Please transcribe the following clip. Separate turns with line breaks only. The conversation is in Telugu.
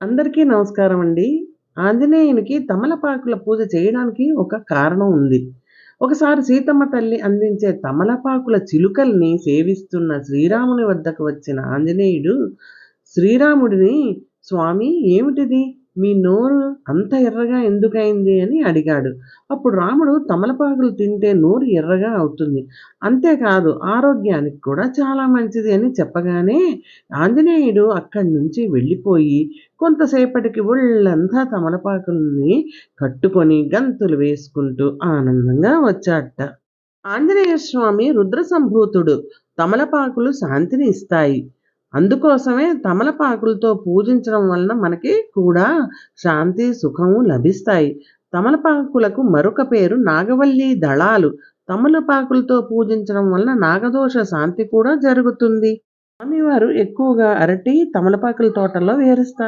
అందరికీ నమస్కారం అండి. ఆంజనేయునికి తమలపాకుల పూజ చేయడానికి ఒక కారణం ఉంది. ఒకసారి సీతమ్మ తల్లి అందించే తమలపాకుల చిలుకల్ని సేవిస్తున్న శ్రీరాముని వద్దకు వచ్చిన ఆంజనేయుడు శ్రీరాముడిని స్వామి ఏమిటిది? మీ నోరు అంత ఎర్రగా ఎందుకైంది అని అడిగాడు. అప్పుడు రాముడు తమలపాకులు తింటే నోరు ఎర్రగా అవుతుంది. అంతేకాదు ఆరోగ్యానికి కూడా చాలా మంచిది అని చెప్పగానే ఆంజనేయుడు అక్కడి నుంచి వెళ్ళిపోయి కొంతసేపటికి ఒళ్ళంతా తమలపాకుల్ని కట్టుకొని గంతులు వేసుకుంటూ ఆనందంగా వచ్చాట ఆంజనేయ స్వామి రుద్ర సంభూతుడు. తమలపాకులు శాంతిని ఇస్తాయి. అందుకోసమే తమలపాకులతో పూజించడం వలన మనకి కూడా శాంతి, సుఖము లభిస్తాయి. తమలపాకులకు మరొక పేరు నాగవల్లి దళాలు. తమలపాకులతో పూజించడం వలన నాగదోష శాంతి కూడా జరుగుతుంది. స్వామివారు ఎక్కువగా అరటి, తమలపాకుల తోటల్లో వేరుస్తారు